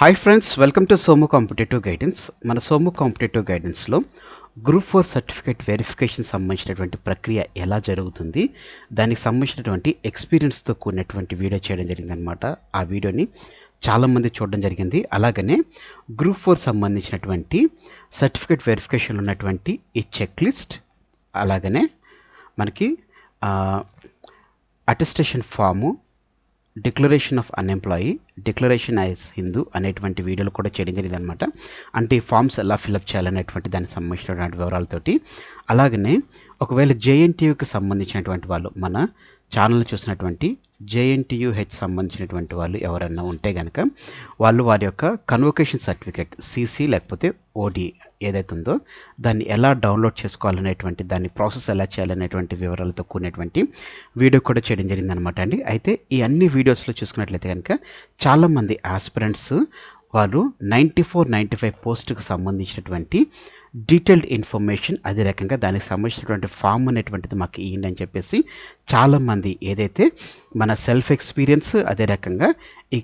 Hi friends welcome to Somu competitive guidance మన Somu competitive గైడెన్స్లో group four certificate verification సంబంధించినటువంటి ప్రక్రియ ఎలా జరుగుతుంది దానికి సంబంధించినటువంటి ఎక్స్పీరియన్స్తో కూడినటువంటి వీడియో చేయడం జరిగిందనమాట ఆ వీడియోని చాలామంది చూడడం జరిగింది. అలాగనే గ్రూప్ ఫోర్ సంబంధించినటువంటి సర్టిఫికేట్ వెరిఫికేషన్ ఉన్నటువంటి ఈ చెక్ లిస్ట్ అలాగనే మనకి attestation form declaration of unemployee declaration as Hindu అనేటువంటి వీడియోలు కూడా చేయడం జరిగింది అనమాట అంటే ఈ ఫామ్స్ ఎలా ఫిలప్ చేయాలనేటువంటి దానికి సంబంధించినటువంటి వివరాలతోటి. అలాగనే ఒకవేళ జేఎన్టీయూకి సంబంధించినటువంటి వాళ్ళు మన ఛానల్ చూసినటువంటి జేఎన్టీయూహెచ్ సంబంధించినటువంటి వాళ్ళు ఎవరైనా ఉంటే కనుక వాళ్ళు వారి యొక్క కన్వొకేషన్ సర్టిఫికేట్ సీసీ లేకపోతే ఓడి ఏదైతే ఉందో దాన్ని ఎలా డౌన్లోడ్ చేసుకోవాలనేటువంటి దాన్ని ప్రాసెస్ ఎలా చేయాలనేటువంటి వివరాలతో కూడినటువంటి వీడియో కూడా చేయడం జరిగిందనమాట అండి. అయితే ఈ అన్ని వీడియోస్లో చూసుకున్నట్లయితే కనుక చాలామంది ఆస్పిరెంట్స్ వాళ్ళు నైంటీ ఫోర్ నైంటీ ఫైవ్ పోస్ట్కి సంబంధించినటువంటి డీటెయిల్డ్ ఇన్ఫర్మేషన్ అదే రకంగా దానికి సంబంధించినటువంటి ఫామ్ అనేటువంటిది మాకు ఇవ్వండి అని చెప్పేసి చాలామంది ఏదైతే మన సెల్ఫ్ ఎక్స్పీరియన్స్ అదే రకంగా ఈ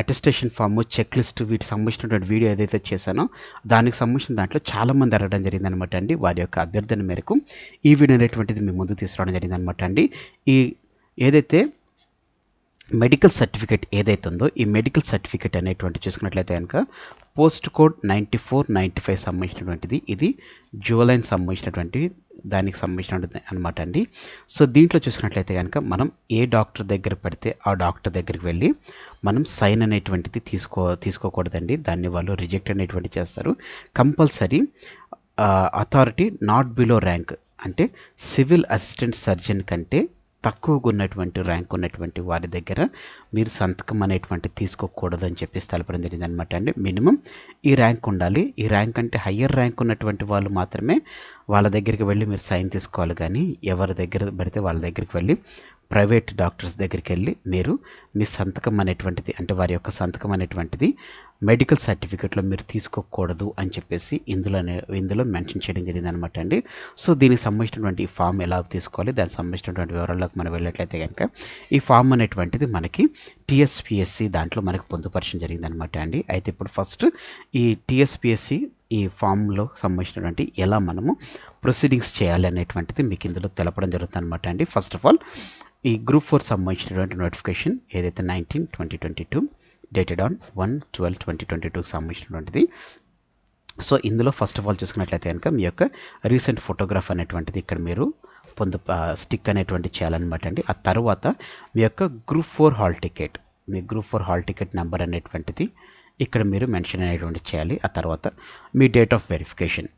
అటెస్టేషన్ ఫామ్ చెక్ లిస్ట్ వీటికి సంబంధించినటువంటి వీడియో ఏదైతే చేశానో దానికి సంబంధించిన దాంట్లో చాలామంది అడగడం జరిగిందనమాట అండి. వారి యొక్క అభ్యర్థన మేరకు ఈ వీడియో అనేటువంటిది మీ ముందు తీసుకురావడం జరిగిందనమాట అండి. ఈ ఏదైతే మెడికల్ సర్టిఫికేట్ ఏదైతే ఉందో ఈ మెడికల్ సర్టిఫికేట్ అనేటువంటి చూసుకున్నట్లయితే కనుక post code ninety four ninety five సంబంధించినటువంటిది. ఇది జూలైన్ సంబంధించినటువంటి దానికి సంబంధించినటువంటి అనమాట అండి. సో దీంట్లో చూసుకున్నట్లయితే కనుక మనం ఏ డాక్టర్ దగ్గర పడితే ఆ డాక్టర్ దగ్గరికి వెళ్ళి మనం సైన్ అనేటువంటిది తీసుకో తీసుకోకూడదండి. దాన్ని వాళ్ళు రిజెక్ట్ అనేటువంటి చేస్తారు. Compulsory authority not below rank. అంటే సివిల్ అసిస్టెంట్ సర్జన్ కంటే తక్కువగా ఉన్నటువంటి ర్యాంక్ ఉన్నటువంటి వారి దగ్గర మీరు సంతకం అనేటువంటి తీసుకోకూడదు అని చెప్పేసి తెలపడం జరిగింది అనమాట అండి. మినిమం ఈ ర్యాంక్ ఉండాలి. ఈ ర్యాంక్ అంటే హయ్యర్ ర్యాంక్ ఉన్నటువంటి వాళ్ళు మాత్రమే వాళ్ళ దగ్గరికి వెళ్ళి మీరు సైన్ తీసుకోవాలి కానీ ఎవరి దగ్గర పడితే వాళ్ళ దగ్గరికి వెళ్ళి ప్రైవేట్ డాక్టర్స్ దగ్గరికి వెళ్ళి మీరు మీ సంతకం అనేటువంటిది అంటే వారి యొక్క సంతకం అనేటువంటిది మెడికల్ సర్టిఫికేట్లో మీరు తీసుకోకూడదు అని చెప్పేసి ఇందులో ఇందులో మెన్షన్ చేయడం జరిగింది అనమాట అండి. సో దీనికి సంబంధించినటువంటి ఫామ్ ఎలా తీసుకోవాలి దానికి సంబంధించినటువంటి వివరాల్లోకి మనం వెళ్ళినట్లయితే కనుక ఈ ఫామ్ అనేటువంటిది మనకి టీఎస్పిఎస్సి దాంట్లో మనకు పొందుపరచడం జరిగింది అనమాట అండి. అయితే ఇప్పుడు ఫస్ట్ ఈ టీఎస్పిఎస్సి ఈ ఫామ్లో సంబంధించినటువంటి ఎలా మనము ప్రొసీడింగ్స్ చేయాలి అనేటువంటిది మీకు ఇందులో తెలపడం జరుగుతుంది అనమాట అండి. ఫస్ట్ ఆఫ్ ఆల్ ఈ గ్రూప్ ఫోర్ సంబంధించినటువంటి నోటిఫికేషన్ ఏదైతే nineteen twenty twenty two dated on one twelve twenty twenty టూకి సంబంధించినటువంటిది. సో ఇందులో ఫస్ట్ ఆఫ్ ఆల్ చూసుకున్నట్లయితే కనుక మీ యొక్క రీసెంట్ ఫోటోగ్రాఫ్ అనేటువంటిది ఇక్కడ మీరు పొందు స్టిక్ అనేటువంటి చేయాలన్నమాట అండి ఆ తర్వాత మీ యొక్క గ్రూప్ ఫోర్ హాల్ టికెట్ మీ group four hall ticket number అనేటువంటిది ఇక్కడ మీరు మెన్షన్ అనేటువంటి చేయాలి. ఆ తర్వాత మీ date of verification.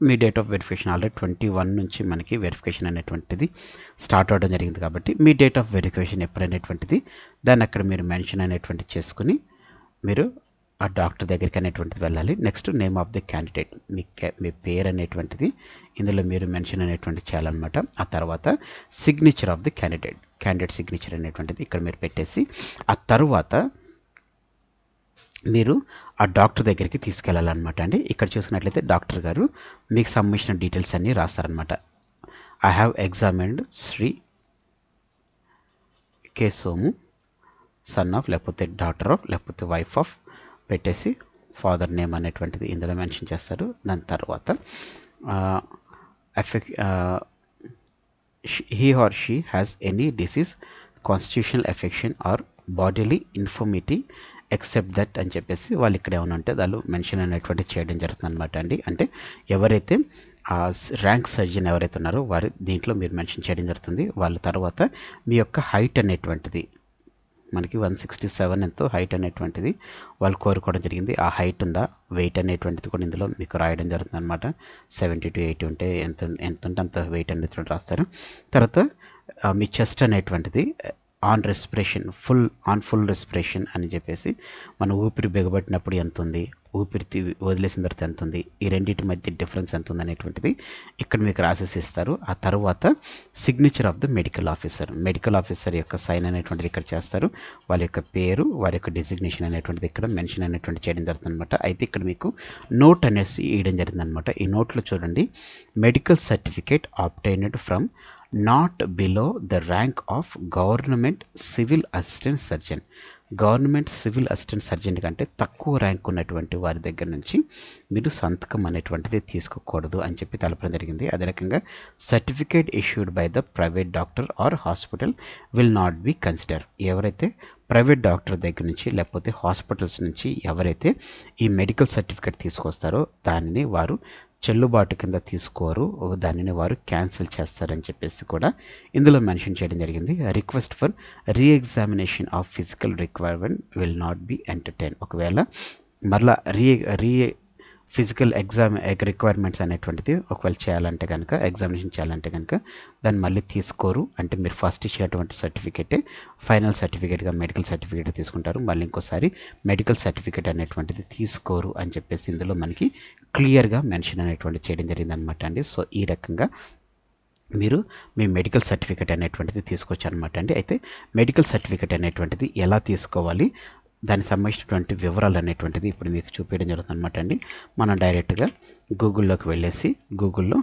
Me date of verification already twenty one నుంచి మనకి వెరిఫికేషన్ అనేటువంటిది స్టార్ట్ అవ్వడం జరిగింది కాబట్టి మీ డేట్ ఆఫ్ వెరిఫికేషన్ ఎప్పుడనేటువంటిది దాన్ని అక్కడ మీరు మెన్షన్ అనేటువంటి చేసుకుని మీరు ఆ డాక్టర్ దగ్గరికి అనేటువంటిది వెళ్ళాలి. Next name of the candidate మీ మీ పేరు అనేటువంటిది ఇందులో మీరు మెన్షన్ అనేటువంటి చేయాలన్నమాట. ఆ తర్వాత signature of the candidate candidate signature అనేటువంటిది ఇక్కడ మీరు పెట్టేసి ఆ తర్వాత మీరు ఆ డాక్టర్ దగ్గరికి తీసుకెళ్ళాలన్నమాట అండి. ఇక్కడ చూసుకున్నట్లయితే డాక్టర్ గారు మీకు సంబంధించిన డీటెయిల్స్ అన్నీ రాస్తారనమాట I have examined Shri K Somu son of లేకపోతే డాటర్ ఆఫ్ లేకపోతే వైఫ్ ఆఫ్ పెట్టేసి ఫాదర్ నేమ్ అనేటువంటిది ఇందులో మెన్షన్ చేస్తారు దాని తర్వాత effect he or she has any disease constitutional affection or bodily infirmity except that అని చెప్పేసి వాళ్ళు ఇక్కడ ఏమైనా ఉంటే వాళ్ళు మెన్షన్ అనేటువంటి చేయడం జరుగుతుంది అనమాట అండి. అంటే ఎవరైతే ఆ ర్యాంక్ సర్జన్ ఎవరైతే ఉన్నారో వారి దీంట్లో మీరు మెన్షన్ చేయడం జరుగుతుంది. వాళ్ళ తర్వాత మీ యొక్క హైట్ అనేటువంటిది మనకి వన్ సిక్స్టీ సెవెన్ ఎంతో హైట్ అనేటువంటిది వాళ్ళు కోరుకోవడం జరిగింది. ఆ హైట్ ఉందా వెయిట్ అనేటువంటిది కూడా ఇందులో మీకు రాయడం జరుగుతుంది అనమాట సెవెంటీ టు ఎయిటీ ఉంటే ఎంత ఎంత ఉంటే అంత వెయిట్ అనేటువంటి రాస్తారు. తర్వాత మీ చెస్ట్ అనేటువంటిది on respiration full on full respiration అని చెప్పేసి మన ఊపిరి బిగబట్టినప్పుడు ఎంత ఉంది? ఊపిరి వదిలేసిన తర్వాత ఎంత ఉంది? ఈ రెండింటి మధ్య డిఫరెన్స్ ఎంత ఉంది అనేటువంటిది ఇక్కడ మీకు రాసేసి ఇస్తారు. ఆ తర్వాత signature of the medical officer medical officer యొక్క సైన్ అనేటువంటిది ఇక్కడ చేస్తారు. వాళ్ళ యొక్క పేరు వారి యొక్క డిజిగ్నేషన్ అనేటువంటిది ఇక్కడ మెన్షన్ అనేటువంటి చేయడం జరుగుతుంది అనమాట అయితే ఇక్కడ మీకు నోట్ అనేసి ఇవ్వడం జరిగింది అనమాట ఈ నోట్లో చూడండి. Medical certificate obtained from not below the rank of government civil assistant surgeon government civil assistant surgeon కంటే తక్కువ ర్యాంక్ ఉన్నటువంటి వారి దగ్గర నుంచి మీరు సంతకం అనేటువంటిది తీసుకోకూడదు అని చెప్పి తెలపడం జరిగింది. అదే రకంగా certificate issued by the private doctor or hospital will not be consider ఎవరైతే ప్రైవేట్ డాక్టర్ దగ్గర నుంచి లేకపోతే హాస్పిటల్స్ నుంచి ఎవరైతే ఈ మెడికల్ సర్టిఫికేట్ తీసుకొస్తారో దానిని వారు చెల్లుబాటు కింద తీసుకోరు. దానిని వారు క్యాన్సిల్ చేస్తారని చెప్పేసి కూడా ఇందులో మెన్షన్ చేయడం జరిగింది. Request for reexamination of physical requirement will not be entertain ఒకవేళ మరలా re re physical exam requirements అనేటువంటిది ఒకవేళ చేయాలంటే కనుక ఎగ్జామినేషన్ చేయాలంటే కనుక దాన్ని మళ్ళీ తీసుకోరు. అంటే మీరు ఫస్ట్ ఇచ్చినటువంటి సర్టిఫికేటే ఫైనల్ సర్టిఫికేట్గా మెడికల్ సర్టిఫికేట్ తీసుకుంటారు. మళ్ళీ ఇంకోసారి మెడికల్ సర్టిఫికేట్ అనేటువంటిది తీసుకోరు అని చెప్పేసి ఇందులో మనకి క్లియర్గా మెన్షన్ అనేటువంటి చేయడం జరిగిందనమాట అండి. సో ఈ రకంగా మీరు మీ మెడికల్ సర్టిఫికేట్ అనేటువంటిది తీసుకొచ్చారనమాట అండి. అయితే మెడికల్ సర్టిఫికేట్ అనేటువంటిది ఎలా తీసుకోవాలి దానికి సంబంధించినటువంటి వివరాలు అనేటువంటిది ఇప్పుడు మీకు చూపించడం జరుగుతుంది అనమాట అండి. మనం డైరెక్ట్గా గూగుల్లోకి వెళ్ళేసి గూగుల్లో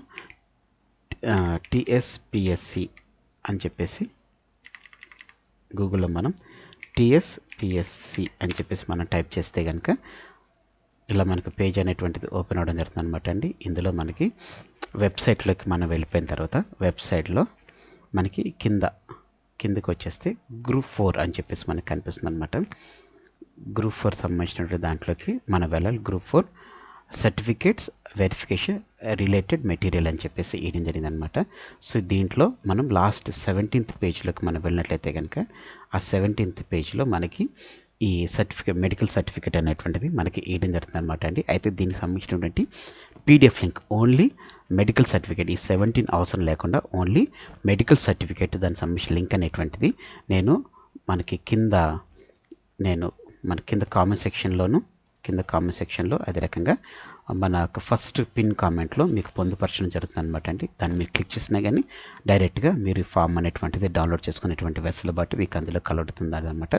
టిఎస్పిఎస్సి అని చెప్పేసి గూగుల్లో మనం టిఎస్పిఎస్సి అని చెప్పేసి మనం టైప్ చేస్తే కనుక ఇలా మనకు పేజ్ అనేటువంటిది ఓపెన్ అవ్వడం జరుగుతుంది అనమాట అండి. ఇందులో మనకి వెబ్సైట్లోకి మనం వెళ్ళిపోయిన తర్వాత వెబ్సైట్లో మనకి కింద కిందకి వచ్చేస్తే గ్రూప్ ఫోర్ అని చెప్పేసి మనకి కనిపిస్తుంది అనమాట గ్రూప్ ఫోర్ సంబంధించినటువంటి దాంట్లోకి మనం వెళ్ళాలి. Group four certificates verification related material అని చెప్పేసి వేయడం జరిగింది అనమాట సో దీంట్లో మనం లాస్ట్ సెవెంటీన్త్ పేజ్లోకి మనం వెళ్ళినట్లయితే కనుక ఆ సెవెంటీన్త్ పేజ్లో మనకి ఈ సర్టిఫికేట్ మెడికల్ సర్టిఫికేట్ అనేటువంటిది మనకి వేయడం జరుగుతుంది అనమాట అండి. అయితే దీనికి సంబంధించినటువంటి PDF link only medical certificate. ఈ సెవెంటీన్ అవసరం లేకుండా ఓన్లీ మెడికల్ సర్టిఫికేట్ దానికి సంబంధించిన లింక్ అనేటువంటిది నేను మనకి కింద నేను మన కింద కామెంట్ సెక్షన్లోను కింద కామెంట్ సెక్షన్లో అదే రకంగా మన ఫస్ట్ పిన్ కామెంట్లో మీకు పొందుపరచడం జరుగుతుంది అనమాట అండి. దాన్ని మీరు క్లిక్ చేసినా కానీ డైరెక్ట్గా మీరు ఫామ్ అనేటువంటిది డౌన్లోడ్ చేసుకునేటువంటి వెసులుబాటు మీకు అందులో కలుగుతుంది అనమాట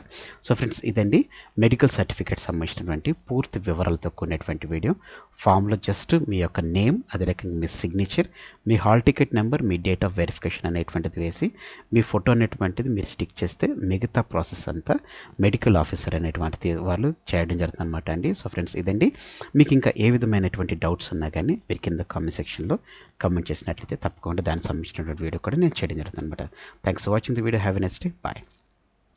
సో ఫ్రెండ్స్ ఇదండి మెడికల్ సర్టిఫికేట్ సంబంధించినటువంటి పూర్తి వివరాలతో కూడినటువంటి వీడియో. ఫామ్లో జస్ట్ మీ యొక్క నేమ్ అదే రకంగా మీ సిగ్నేచర్ మీ హాల్ టికెట్ నెంబర్ మీ డేట్ ఆఫ్ వెరిఫికేషన్ అనేటువంటిది వేసి మీ ఫోటో అనేటువంటిది మీరు స్టిక్ చేస్తే మిగతా ప్రాసెస్ అంతా మెడికల్ ఆఫీసర్ అనేటువంటిది వాళ్ళు చేయడం జరుగుతుంది అనమాట అండి. సో ఫ్రెండ్స్ ఇదండి. మీకు ఇంకా ఏ విధమైన విధమైనటువంటి డౌట్స్ ఉన్నా కానీ మీరు కింద కామెంట్ సెక్షన్లో కామెంట్ చేసినట్లయితే తప్పకుండా దానికి సంబంధించినటువంటి వీడియో కూడా నేను చేయడం జరుగుతుంది అనమాట thanks for watching the video have a next day bye